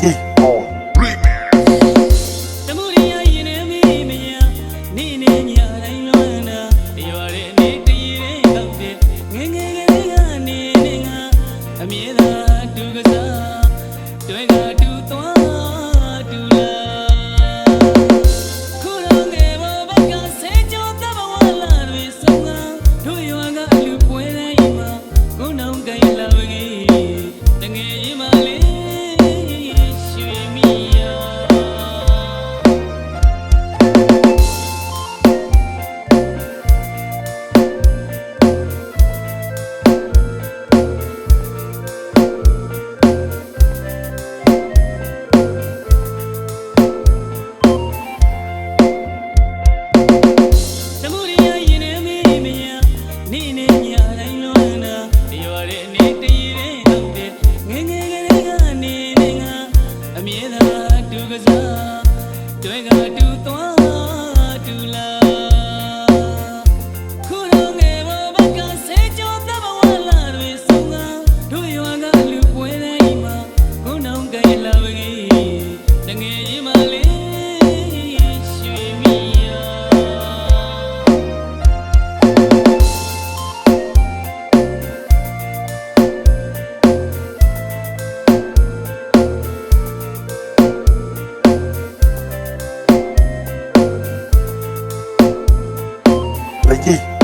ကြီးမြဲသာတူကစားတွင်က ကစားတွေ့ကတူသွား Lấy?